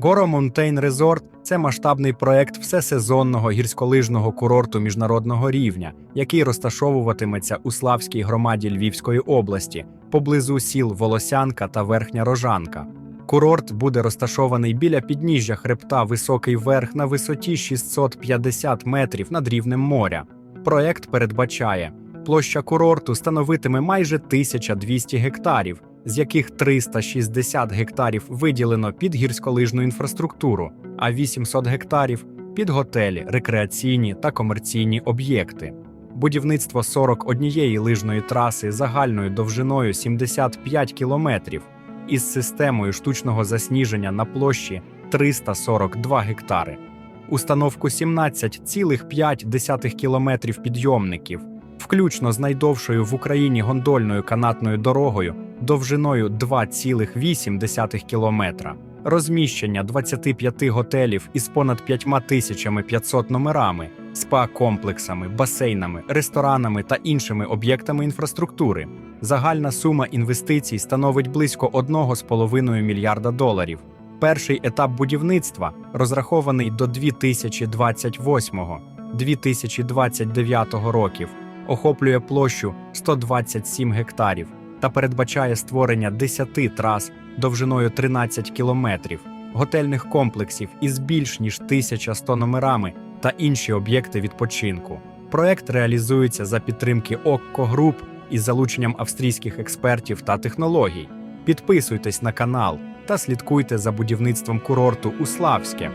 Горо Монтейн Резорт це масштабний проект всесезонного гірськолижного курорту міжнародного рівня, який розташовуватиметься у Славській громаді Львівської області, поблизу сіл Волосянка та Верхня Рожанка. Курорт буде розташований біля підніжжя хребта Високий Верх на висоті 650 метрів над рівнем моря. Проект передбачає, площа курорту становитиме майже 1200 гектарів, з яких 360 гектарів виділено під гірськолижну інфраструктуру, а 800 гектарів під готелі, рекреаційні та комерційні об'єкти. Будівництво 41 лижної траси загальною довжиною 75 кілометрів із системою штучного засніження на площі 342 гектари. Установку 17,5 кілометрів підйомників, включно з найдовшою в Україні гондольною канатною дорогою довжиною 2,8 кілометра, розміщення 25 готелів із понад 5500 номерами, спа-комплексами, басейнами, ресторанами та іншими об'єктами інфраструктури. Загальна сума інвестицій становить близько 1,5 мільярда доларів. Перший етап будівництва розрахований до 2028-2029 років, охоплює площу 127 гектарів та передбачає створення 10 трас довжиною 13 кілометрів, готельних комплексів із більш ніж 1100 номерами та інші об'єкти відпочинку. Проект реалізується за підтримки Окко Груп із залученням австрійських експертів та технологій. Підписуйтесь на канал та слідкуйте за будівництвом курорту у Славське.